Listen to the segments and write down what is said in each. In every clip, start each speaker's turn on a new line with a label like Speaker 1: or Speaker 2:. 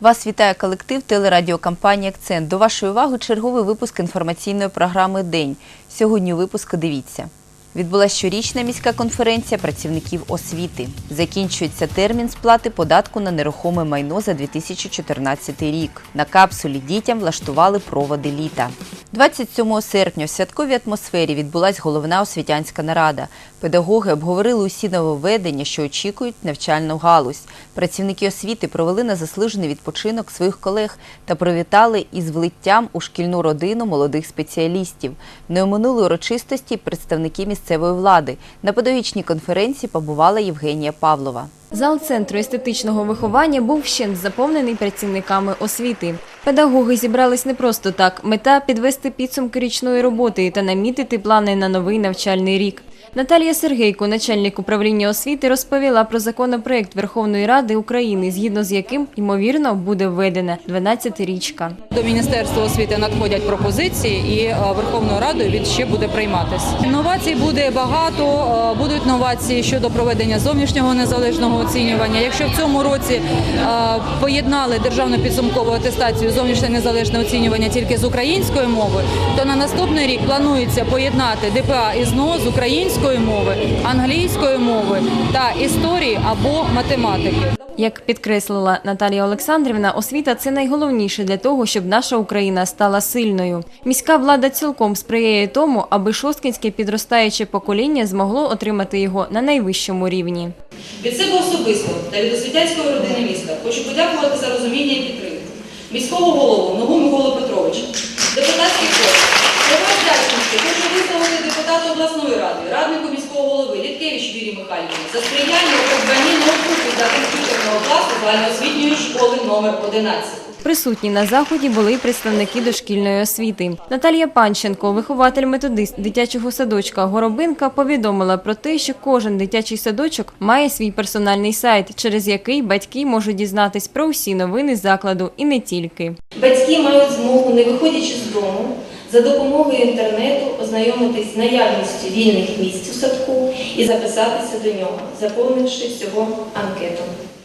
Speaker 1: Вас вітає колектив телерадіокомпанії Акцент. До вашої уваги черговий випуск інформаційної програми День. Сьогодні у випуску дивіться. Відбулася щорічна міська конференція працівників освіти. Закінчується термін сплати податку на нерухоме майно за 2014 рік. На капсулі дітям влаштували проводи літа. 27 серпня в святковій атмосфері відбулася головна освітянська нарада. Педагоги обговорили усі нововведення, що очікують навчальну галузь. Працівники освіти провели на заслужений відпочинок своїх колег та привітали із влиттям у шкільну родину молодих спеціалістів. Не оминули урочистості представники місцевої влади. На педагогічній конференції побувала Євгенія Павлова.
Speaker 2: Зал центру естетичного виховання був вщент заповнений працівниками освіти. Педагоги зібрались не просто так. Мета підвести підсумки річної роботи та намітити плани на новий навчальний рік. Наталія Сергейко, начальник управління освіти, розповіла про законопроект Верховної Ради України, згідно з яким ймовірно буде введена 12-річка.
Speaker 3: До Міністерства освіти надходять пропозиції, і е, Верховною Радою він ще буде прийматися. Інновацій буде багато. е, Будуть новації щодо проведення зовнішнього незалежного оцінювання. Якщо в цьому році е, поєднали державну підсумкову атестацію зовнішнє незалежне оцінювання тільки з української мови, то на наступний рік планується поєднати ДПА і ЗНО з української мови, англійської мови та історії або математики.
Speaker 2: Як підкреслила Наталія Олександрівна, освіта це найголовніше для того, щоб наша Україна стала сильною. Міська влада цілком сприяє тому, аби шосткинське підростаюче покоління змогло отримати його на найвищому рівні.
Speaker 4: Від себе особисто та від освітянської родини міста хочу подякувати за розуміння і підтримку міського голову Нову Миколу Петровича, депутатський корпус, хочу висловити депутату обласної ради, раднику міського голови Літкевич Вірі Михайлівні за сприяння у придбанні ноутбуків для комп'ютерного класу загальноосвітньої школи номер 11.
Speaker 2: Присутні на заході були й представники дошкільної освіти. Наталія Панченко, вихователь-методист дитячого садочка Горобинка, повідомила про те, що кожен дитячий садочок має свій персональний сайт, через який батьки можуть дізнатись про усі новини закладу і не тільки.
Speaker 4: Батьки мають змогу, не виходячи з дому, за допомогою інтернету ознайомитись з наявністю вільних місць у садку і записатися до нього, заповнивши всього анкету.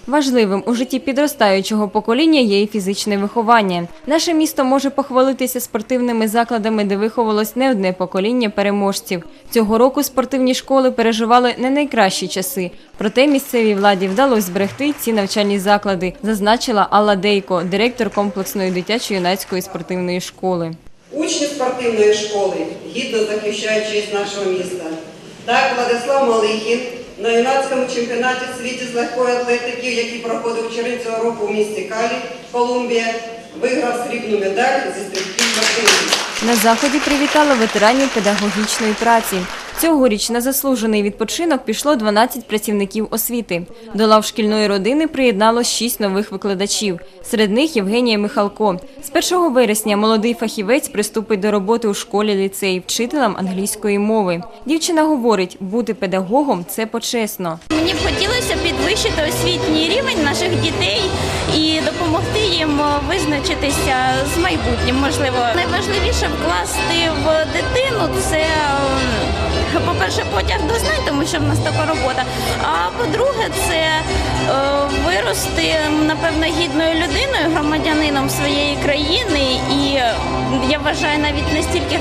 Speaker 2: Важливим у житті підростаючого покоління є і фізичне виховання. Наше місто може похвалитися спортивними закладами, де виховалось не одне покоління переможців. Цього року спортивні школи переживали не найкращі часи. Проте місцевій владі вдалося зберегти ці навчальні заклади, зазначила Алла Дейко, директор комплексної дитячо-юнацької спортивної школи.
Speaker 5: Учні спортивної школи гідно захищають честь нашого міста. Так, Владислав Малихін на юнацькому чемпіонаті світі з легкої атлетики, який проходив вчора цього року в місті Калі, Колумбія, виграв срібну медаль зі стрибків вартинів.
Speaker 2: На заході привітали ветеранів педагогічної праці. Цьогоріч на заслужений відпочинок пішло 12 працівників освіти. До лав шкільної родини приєдналось 6 нових викладачів. Серед них Євгенія Михалко. З 1 вересня молодий фахівець приступить до роботи у школі ліцеї вчителем англійської мови. Дівчина говорить, бути педагогом це почесно.
Speaker 6: Мені б хотілося підвищити освітній рівень наших дітей і допомогти їм визначитися з майбутнім. Можливо, найважливіше вкласти в дитину це. ем, По-перше, потяг до знань, тому що в нас така робота. А по-друге, це е, вирости, напевно, гідною людиною, громадянином своєї країни. І я вважаю навіть не стільки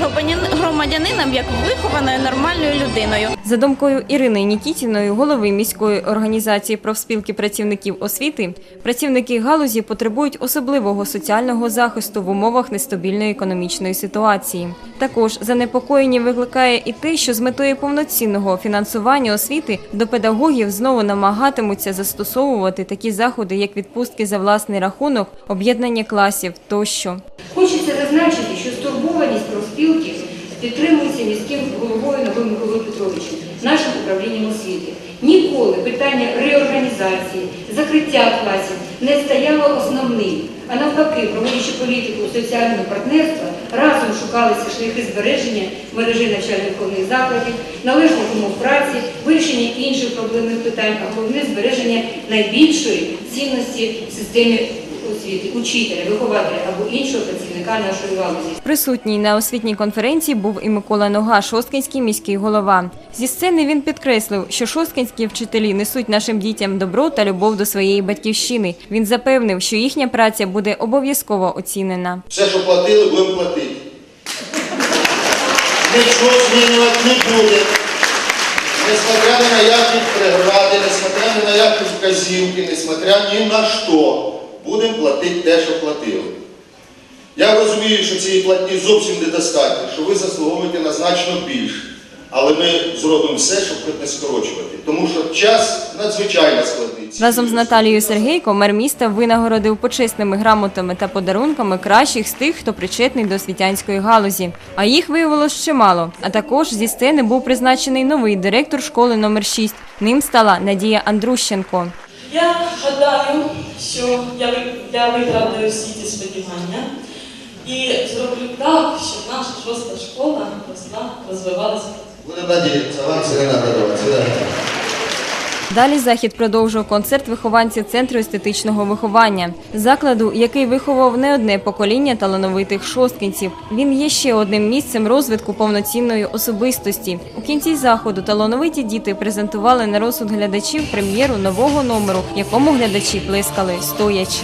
Speaker 6: громадянином, як вихованою нормальною людиною.
Speaker 2: За думкою Ірини Нікітіної, голови міської організації профспілки працівників освіти, працівники галузі потребують особливого соціального захисту в умовах нестабільної економічної ситуації. Також занепокоєння викликає і те, що з метою повноцінного фінансування освіти до педагогів знову намагатимуться застосовувати такі заходи, як відпустки за власний рахунок, об'єднання класів тощо.
Speaker 7: Хочеться зазначити, що стурбованість профспілки підтримується міським головою Новим Миколою Петровичем, нашим управлінням освіти. Ніколи питання реорганізації, закриття класів не стояло основним, а навпаки, проводячи політику соціального партнерства, разом шукалися шляхи збереження мережі навчально-виховних закладів, належних умов праці, вирішення інших проблемних питань, а головне збереження найбільшої цінності в системі освіти, учителя, вихователя або іншого працівника нашої галузі.
Speaker 2: Присутній на освітній конференції був і Микола Нога, Шосткинський міський голова. Зі сцени він підкреслив, що шосткинські вчителі несуть нашим дітям добро та любов до своєї батьківщини. Він запевнив, що їхня праця буде обов'язково оцінена.
Speaker 8: Все, що платили, будемо платити. Нічого змінювати не буде. Несмотря ні на які прегради, несмотря ні на які вказівки, несмотря ні на що, будемо платити те, що платили. Я розумію, що цієї платні зовсім недостатньо, що ви заслуговуєте на значно більше. Але ми зробимо все, щоб не скорочувати. Тому що час надзвичайно складний.
Speaker 2: Разом з Наталією Сергейко мер міста винагородив почесними грамотами та подарунками кращих з тих, хто причетний до освітянської галузі. А їх виявилось чимало. А також зі сцени був призначений новий директор школи номер 6 Ним стала Надія Андрущенко.
Speaker 9: Я гадаю, що я, я виправдаю всі ці сподівання і зроблю так, щоб наша шоста школа розвивалася.
Speaker 8: Будемо надіятися, вам це не треба
Speaker 2: Далі захід продовжував концерт вихованців центру естетичного виховання, закладу, який виховав не одне покоління талановитих шосткинців. Він є ще одним місцем розвитку повноцінної особистості. У кінці заходу талановиті діти презентували на розсуд глядачів прем'єру нового номеру, якому глядачі плескали стоячи.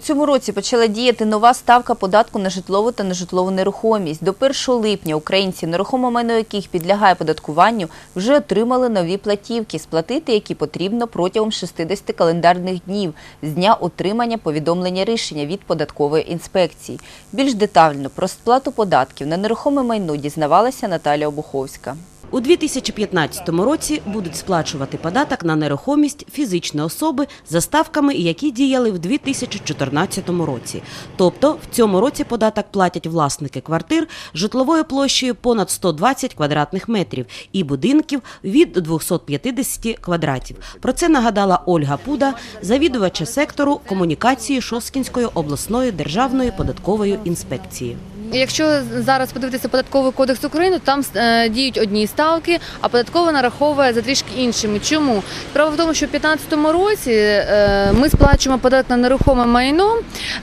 Speaker 1: Цьому році почала діяти нова ставка податку на житлову та нежитлову нерухомість. До 1 липня українці, нерухоме майно яких підлягає податкуванню, вже отримали нові платівки, сплатити які потрібно протягом 60 календарних днів з дня отримання повідомлення рішення від податкової інспекції. Більш детально про сплату податків на нерухоме майно дізнавалася Наталя Обуховська.
Speaker 10: У 2015 році будуть сплачувати податок на нерухомість фізичні особи за ставками, які діяли в 2014 році. Тобто в цьому році податок платять власники квартир житловою площею понад 120 квадратних метрів і будинків від 250 квадратів. Про це нагадала Ольга Пуда, завідувача сектору комунікації Шосткінської обласної державної податкової інспекції.
Speaker 11: Якщо зараз подивитися податковий кодекс України, там е, діють одні ставки, а податкова нараховує за трішки іншими. Чому справа в тому, що в 2015 році е, ми сплачуємо податок на нерухоме майно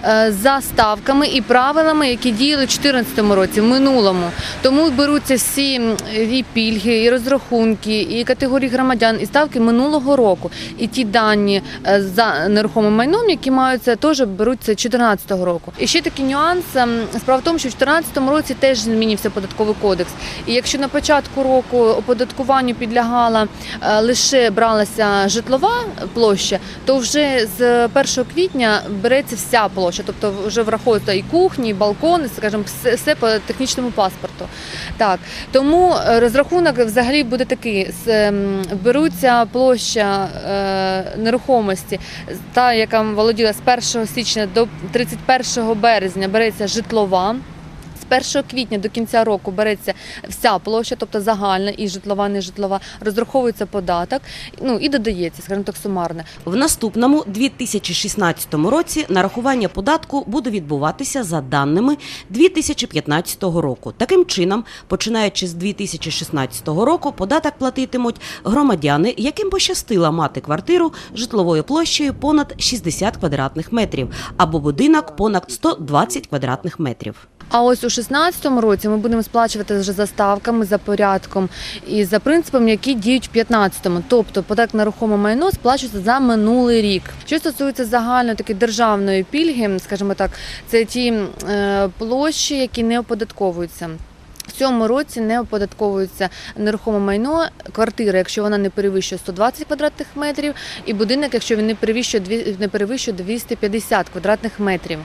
Speaker 11: е, за ставками і правилами, які діяли в 2014 році, в минулому. Тому беруться всі і пільги, і розрахунки, і категорії громадян, і ставки минулого року. І ті дані за нерухомим майном, які маються, теж беруться 2014 року. І ще такий нюанс. ем, Справа в тому, що в 2014 році теж змінився податковий кодекс. І якщо на початку року оподаткуванню підлягала е, лише бралася житлова площа, то вже з 1 квітня береться вся площа, тобто вже враховується і кухні, і балкони, скажімо, все, все по технічному паспорту. Так тому е, розрахунок взагалі буде такий: З, ем, беруться площа е, нерухомості, та яка володіла з 1 січня до 31 березня, береться житлова. З 1 квітня до кінця року береться вся площа, тобто загальна і житлова, не житлова, розраховується податок, ну і додається, скажімо так, сумарне.
Speaker 10: В наступному 2016 році нарахування податку буде відбуватися за даними 2015 року. Таким чином, починаючи з 2016 року, податок платитимуть громадяни, яким пощастило мати квартиру житловою площею понад 60 квадратних метрів або будинок понад 120 квадратних метрів.
Speaker 11: А ось у 2016 році ми будемо сплачувати вже за ставками, за порядком і за принципами, які діють в 2015-му. Тобто податок на рухоме майно сплачується за минулий рік. Що стосується загальної такої державної пільги, скажімо так, це ті е, площі, які не оподатковуються. В цьому році не оподатковується нерухоме майно, квартира, якщо вона не перевищує 120 квадратних метрів, і будинок, якщо він не перевищує не перевищує 250 квадратних метрів.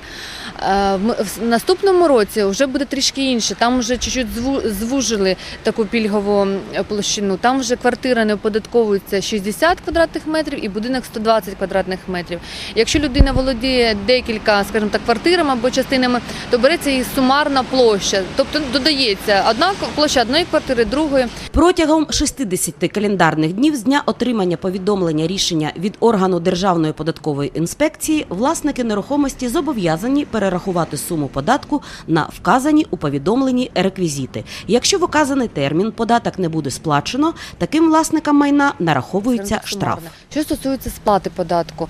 Speaker 11: Е, в наступному році вже буде трішки інше. Там вже чуть-чуть звужили таку пільгову площину. Там вже квартира не оподатковується 60 квадратних метрів і будинок 120 квадратних метрів. Якщо людина володіє декілька, скажімо так, квартирами або частинами, то береться її сумарна площа, тобто додається поділяється одна площа одної квартири, другої.
Speaker 10: Протягом 60 календарних днів з дня отримання повідомлення рішення від органу Державної податкової інспекції власники нерухомості зобов'язані перерахувати суму податку на вказані у повідомленні реквізити. Якщо в указаний термін податок не буде сплачено, таким власникам майна нараховується штраф.
Speaker 11: Що стосується сплати податку,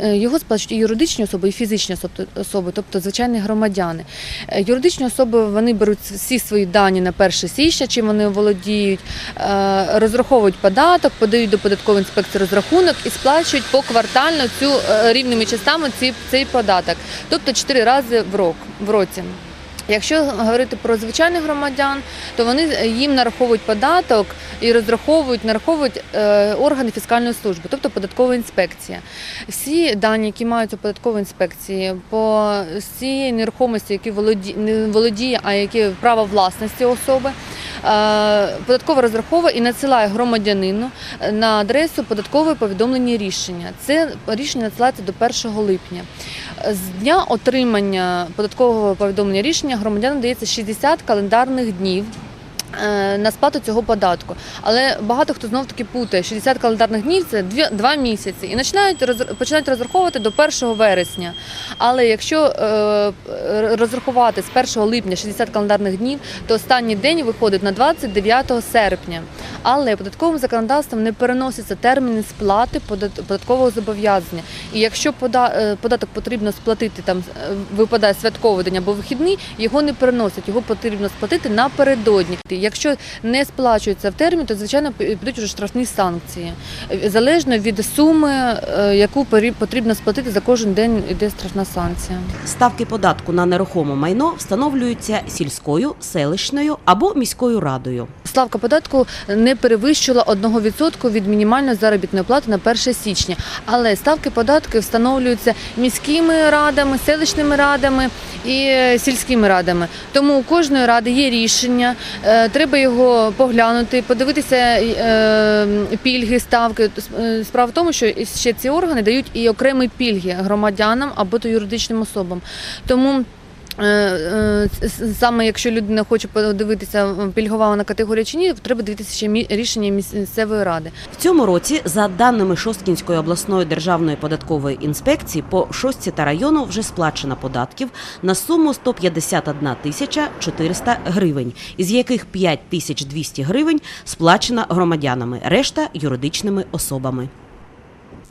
Speaker 11: е, його сплачують і юридичні особи, і фізичні особ- особи, тобто звичайні громадяни. Е, Юридичні особи вони беруть всі свої дані на 1 січня, чим вони володіють, е, розраховують податок, подають до податкової інспекції розрахунок і сплачують поквартально цю е, рівними частами цей податок, тобто 4 рази в рок в році. Якщо говорити про звичайних громадян, то вони е, їм нараховують податок і розраховують, нараховують е, органи фіскальної служби, тобто податкова інспекція. Всі дані, які мають у податковій інспекції, по всій нерухомості, які володі, не володіє, а які право власності особи, податкова розраховує і надсилає громадянину на адресу податкове повідомлення рішення. Це рішення надсилається до 1 липня. З дня отримання податкового повідомлення рішення громадянам дається 60 календарних днів. Е, На сплату цього податку, але багато хто знов таки путає 60 календарних днів це 2, місяці і починають роз- починають розраховувати до 1 вересня. Але якщо е, розрахувати з 1 липня 60 календарних днів, то останній день виходить на 29 серпня. Але податковим законодавством не переносяться терміни сплати податкового зобов'язання. І якщо е, податок потрібно сплатити, там випадає святковий день або вихідний, його не переносять, його потрібно сплатити напередодні. Якщо не сплачується в термін, то звичайно підуть вже штрафні санкції. Е, Залежно від суми, е, яку потрібно сплатити за кожен день, іде штрафна санкція.
Speaker 10: Ставки податку на нерухоме майно встановлюються сільською, селищною або міською радою.
Speaker 11: Ставка податку не перевищила 1% від мінімальної заробітної плати на 1 січня. Але ставки податку встановлюються міськими радами, селищними радами і е, сільськими радами. Тому у кожної ради є рішення, треба його поглянути, подивитися е, пільги, ставки. Е, Справа в тому, що ще ці органи дають і окремі пільги громадянам або то юридичним особам. Тому Саме якщо людина хоче подивитися, пільгова вона категорія чи ні, треба дивитися ще рішення місцевої ради.
Speaker 10: В цьому році, за даними Шосткінської обласної державної податкової інспекції, по шостці та району вже сплачено податків на суму 151 тисяча 400 гривень, із яких 5 тисяч 200 гривень сплачено громадянами, решта юридичними особами.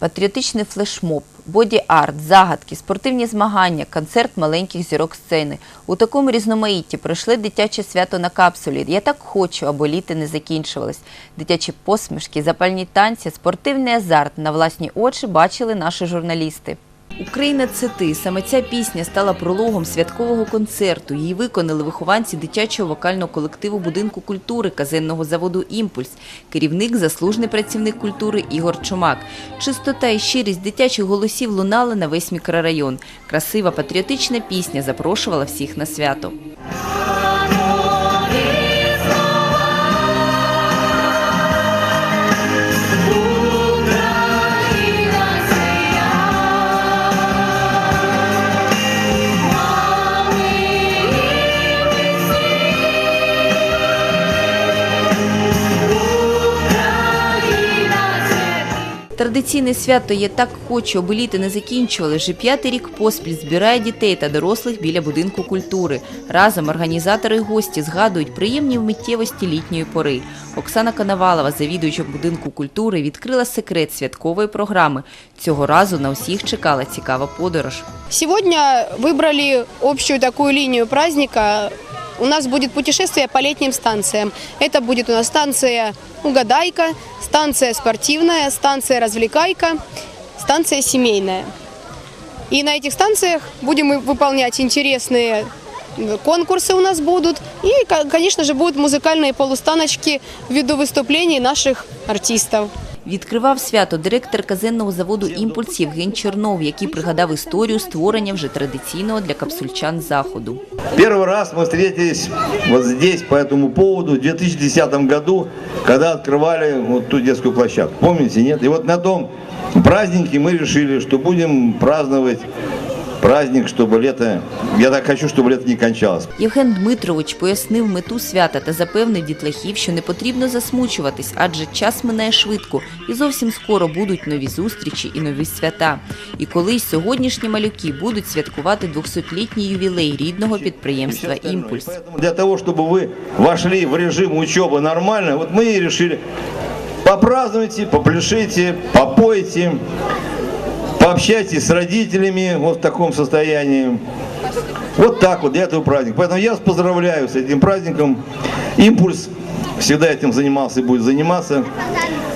Speaker 1: Патріотичний флешмоб, боді-арт, загадки, спортивні змагання, концерт маленьких зірок сцени. У такому різноманітті пройшли дитяче свято на капсулі. Я так хочу, аби літо не закінчувалось. Дитячі посмішки, запальні танці, спортивний азарт на власні очі бачили наші журналісти. Україна це ти. Саме ця пісня стала прологом святкового концерту. Її виконали вихованці дитячого вокального колективу будинку культури казенного заводу Імпульс, керівник, заслужений працівник культури Ігор Чумак. Чистота і щирість дитячих голосів лунали на весь мікрорайон. Красива патріотична пісня запрошувала всіх на свято. Традиційне свято «Я так хочу, аби літо не закінчували. Вже п'ятий рік поспіль збирає дітей та дорослих біля будинку культури. Разом організатори і гості згадують приємні миттєвості літньої пори. Оксана Коновалова, завідуюча будинку культури, відкрила секрет святкової програми. Цього разу на усіх чекала цікава подорож.
Speaker 12: Сегодня выбрали общую такую линию праздника. У нас будет путешествие по летним станциям. Это будет у нас станция Угадайка, станция спортивная, станция развлекайка, станция семейная. И на этих станциях будем выполнять интересные конкурсы у нас будут. И, ко- конечно же, будут музыкальные полустаночки ввиду выступлений наших артистов.
Speaker 1: Відкривав свято директор казенного заводу «Імпульс» Євген Чернов, який пригадав історію створення вже традиційного для капсульчан заходу.
Speaker 13: Первый раз мы встретились вот здесь по этому поводу в 2010 году, когда открывали вот ту детскую площадку. Помните, нет? И вот на том празднике мы решили, что будем праздновать праздник, чтобы лето, я так хочу, чтобы лето не кончалось.
Speaker 1: Євген Дмитрович пояснив мету свята та запевнив дітлахів, що не потрібно засмучуватись, адже час минає швидко і зовсім скоро будуть нові зустрічі і нові свята. І колись сьогоднішні малюки будуть святкувати 200-літній ювілей рідного підприємства Імпульс.
Speaker 13: Для того, чтобы вы вошли в режим учебы нормально, вот мы и решили, попразднуйте, попляшите, попойте, Пообщайтесь с родителями вот в таком состоянии. Вот так вот для этого праздника. Поэтому я вас поздравляю с этим праздником. Импульс всегда этим занимался и будет заниматься,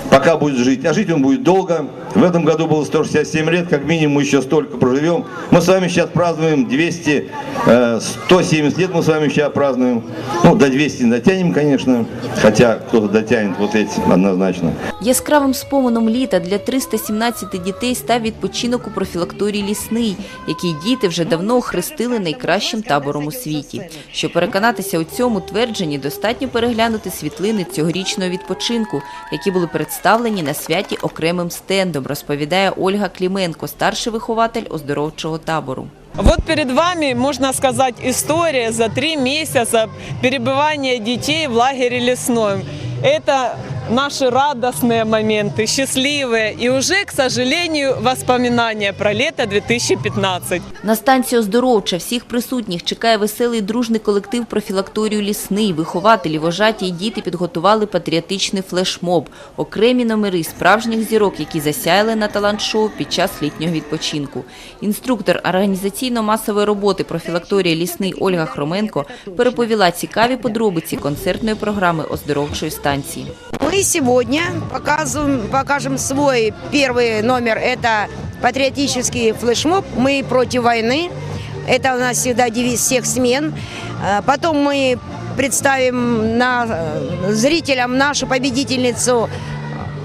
Speaker 13: пока будет жить. А жить он будет долго. В этом году было 167 лет, как минимум еще столько проживем. Мы с вами сейчас празднуем 200, э, 170 лет мы с вами сейчас празднуем. Ну, до 200 не дотянем, конечно, хотя кто-то дотянет вот эти однозначно.
Speaker 1: Яскравим споменом літа для 317 дітей став відпочинок у профілакторії Лісний, який діти вже давно охрестили найкращим табором у світі. Щоб переконатися у цьому твердженні, достатньо переглянути світлини цьогорічного відпочинку, які були представлені на святі окремим стендом, розповідає Ольга Кліменко, старший вихователь оздоровчого табору.
Speaker 14: Вот перед вами, можно сказать, история за три месяца перебывания детей в лагере лесном. Это наши радостные моменты, счастливые и уже, к сожалению, воспоминания про лето 2015.
Speaker 1: На станції оздоровча всіх присутніх чекає веселий дружний колектив профілакторію «Лісний». Вихователі, вожаті і діти підготували патріотичний флешмоб, окремі номери справжніх зірок, які засяяли на талант-шоу під час літнього відпочинку. Інструктор організаційно-масової роботи профілакторії «Лісний» Ольга Хроменко переповіла цікаві подробиці концертної програми оздоровчої станції.
Speaker 15: Ми Мы сегодня показываем, покажем свой первый номер. Это патриотический флешмоб «Мы против войны». Это у нас всегда девиз всех смен. Э, Потом мы представим на, э, зрителям нашу победительницу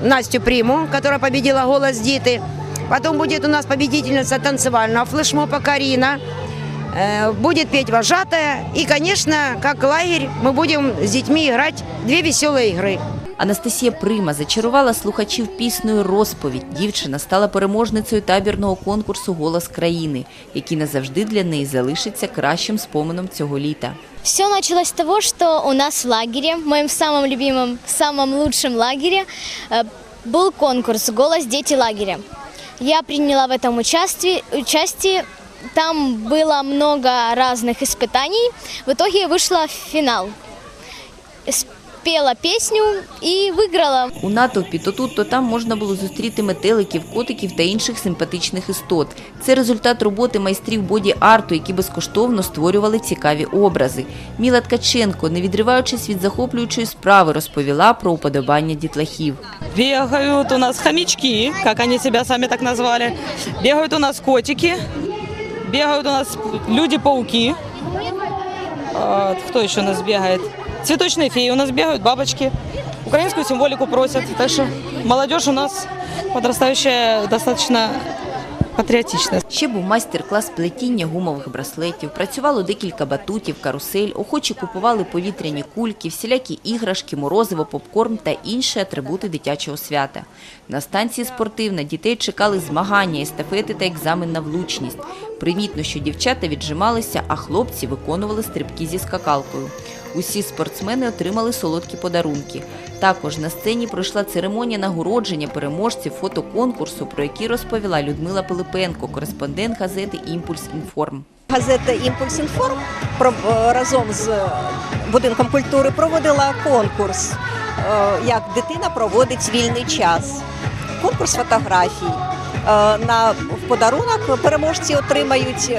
Speaker 15: Настю Приму, которая победила «Голос Диты». Потом будет у нас победительница танцевального флешмоба Карина. Э, Будет петь вожатая. И, конечно, как лагерь, мы будем с детьми играть две веселые игры.
Speaker 1: Анастасія Прима зачарувала слухачів піснею «Розповідь». Дівчина стала переможницею табірного конкурсу «Голос країни», який назавжди для неї залишиться кращим споменом цього літа.
Speaker 16: Все началось с того, что у нас в лагере, в моем самом любимом, самом лучшем лагере, э, был конкурс «Голос дети лагеря». Я приняла в этом участие, участие. Там было много разных испытаний. В итоге я вышла в финал. Спела песню и выиграла.
Speaker 1: У натовпі то тут, то там можна було зустріти метеликів, котиків та інших симпатичних істот. Це результат роботи майстрів боді-арту, які безкоштовно створювали цікаві образи. Міла Ткаченко, не відриваючись від захоплюючої справи, розповіла про уподобання дітлахів.
Speaker 14: Бегают у нас хомячки, как они себя сами так назвали. Бегают у нас котики. Бегают у нас люди-пауки. А, Кто еще у нас бегает? Цветочные феи у нас бегают, бабочки. Украинскую символику просят. Так что молодежь у нас подрастающая достаточно патріотична.
Speaker 1: Ще був майстер-клас плетіння гумових браслетів, працювало декілька батутів, карусель, охочі купували повітряні кульки, всілякі іграшки, морозиво, попкорн та інші атрибути дитячого свята. На станції спортивна дітей чекали змагання, естафети та екзамен на влучність. Примітно, що дівчата віджималися, а хлопці виконували стрибки зі скакалкою. Усі спортсмени отримали солодкі подарунки. Також на сцені пройшла церемонія нагородження переможців фотоконкурсу, про який розповіла Людмила Пилипенко, кореспондент газети Імпульс Інформ.
Speaker 17: Газета Імпульс Інформ е, разом з будинком культури проводила конкурс, е, як дитина проводить вільний час. Конкурс фотографій. Е, в подарунок переможці отримають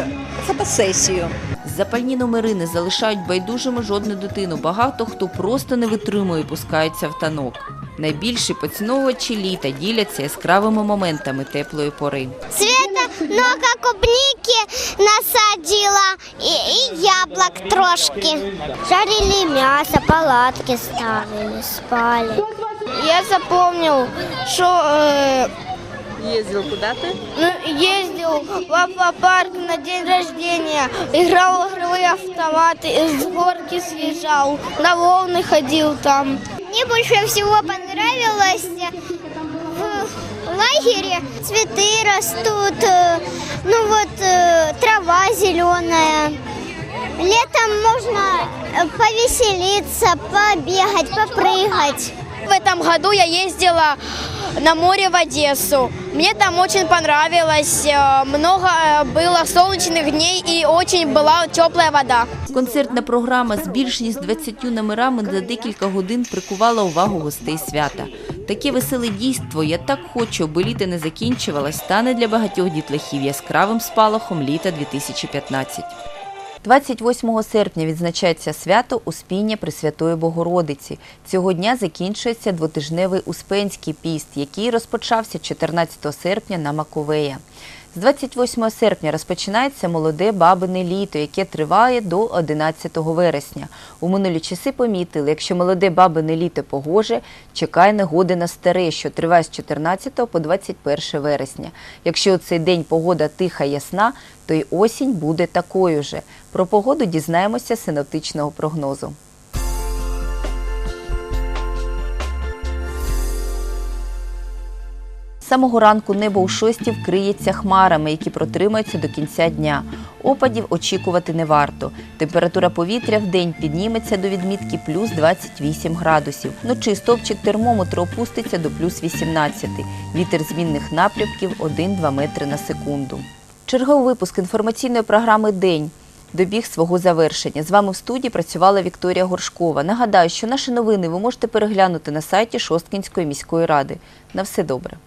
Speaker 17: фотосесію.
Speaker 1: Запальні номери не залишають байдужими жодну дитину. Багато хто просто не витримує і пускаються в танок. Найбільші поціновувачі літа діляться яскравими моментами теплої пори.
Speaker 18: Света много клубники насадила и, и яблок трошки. Жарили мясо, палатки ставили, спали. Я запомнил, что э,
Speaker 14: Ездил куда ты?
Speaker 18: ну, ездил в аквапарк на день рождения, играл в игровые автоматы, с горки съезжал, на волны ходил там. Мне больше всего понравилось в лагере цветы растут, э, ну вот э, трава зеленая. Летом можно э, повеселиться, побегать, попрыгать.
Speaker 19: В этом году я ездила на море в Одессу. Мне там очень понравилось. э, Много э, было солнечных дней и очень была теплая вода.
Speaker 1: Концертна програма з більш ніж 20 номерами за декілька годин прикувала увагу гостей свята. Таке веселе дійство «Я так хочу, аби літо не закінчувалось» стане для багатьох дітлахів яскравим спалахом літа 2015. 28 серпня відзначається свято Успіння Пресвятої Богородиці. Цього дня закінчується двотижневий Успенський піст, який розпочався 14 серпня на Маковея. З 28 серпня розпочинається молоде бабине літо, яке триває до 11 вересня. У минулі часи помітили, якщо молоде бабине літо погоже, чекає негоди на старе, що триває з 14 по 21 вересня. Якщо у цей день погода тиха ясна, то й осінь буде такою же. Про погоду дізнаємося з синоптичного прогнозу. Самого ранку небо у шості вкриється хмарами, які протримаються до кінця дня. Опадів очікувати не варто. Температура повітря в день підніметься до відмітки плюс 28 градусів. Вночі стовпчик термометру опуститься до плюс 18. Вітер змінних напрямків 1-2 метри на секунду. Черговий випуск інформаційної програми День добіг свого завершення. З вами в студії працювала Вікторія Горшкова. Нагадаю, що наші новини ви можете переглянути на сайті Шосткінської міської ради. На все добре.